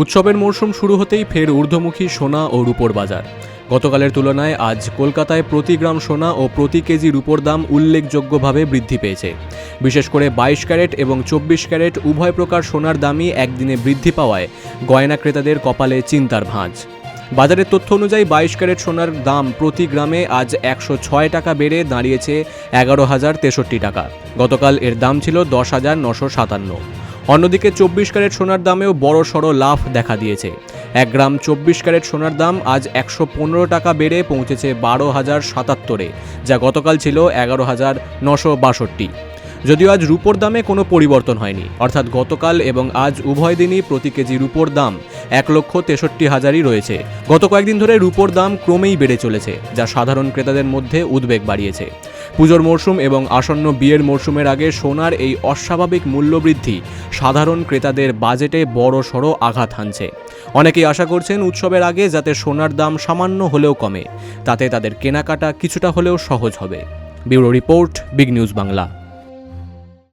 উৎসবের মরশুম শুরু হতেই ফের ঊর্ধ্বমুখী সোনা ও রূপোর বাজার। গতকালের তুলনায় আজ কলকাতায় প্রতি গ্রাম সোনা ও প্রতি কেজি রূপোর দাম উল্লেখযোগ্যভাবে বৃদ্ধি পেয়েছে। বিশেষ করে বাইশ ক্যারেট এবং চব্বিশ ক্যারেট উভয় প্রকার সোনার দামই একদিনে বৃদ্ধি পাওয়ায় গয়না ক্রেতাদের কপালে চিন্তার ভাঁজ। বাজারের তথ্য অনুযায়ী বাইশ ক্যারেট সোনার দাম প্রতি গ্রামে আজ একশো ছয় টাকা বেড়ে দাঁড়িয়েছে এগারো হাজার তেষট্টি টাকা। গতকাল এর দাম ছিল দশ হাজার নশো সাতান্ন। অন্যদিকে চব্বিশ ক্যারেট সোনার দামেও বড় সড়ো লাভ দেখা দিয়েছে। এক গ্রাম চব্বিশ ক্যারেট সোনার দাম আজ একশো পনেরো টাকা বেড়ে পৌঁছেছে বারো হাজার সাতাত্তরে, যা গতকাল ছিল এগারো হাজার নশো বাষট্টি। যদিও আজ রূপোর দামে কোনো পরিবর্তন হয়নি, অর্থাৎ গতকাল এবং আজ উভয় দিনই প্রতি কেজি রূপোর দাম এক লক্ষ তেষট্টি হাজারই রয়েছে। গত কয়েকদিন ধরে রূপোর দাম ক্রমেই বেড়ে চলেছে, যা সাধারণ ক্রেতাদের মধ্যে উদ্বেগ বাড়িয়েছে। পুজোর মরশুম এবং আসন্ন বিয়ের মরশুমের আগে সোনার এই অস্বাভাবিক মূল্যবৃদ্ধি সাধারণ ক্রেতাদের বাজেটে বড় সড়ো আঘাত হানছে। অনেকেই আশা করছেন উৎসবের আগে যাতে সোনার দাম সামান্য হলেও কমে, তাতে তাদের কেনাকাটা কিছুটা হলেও সহজ হবে। Bureau report, big news Bangla.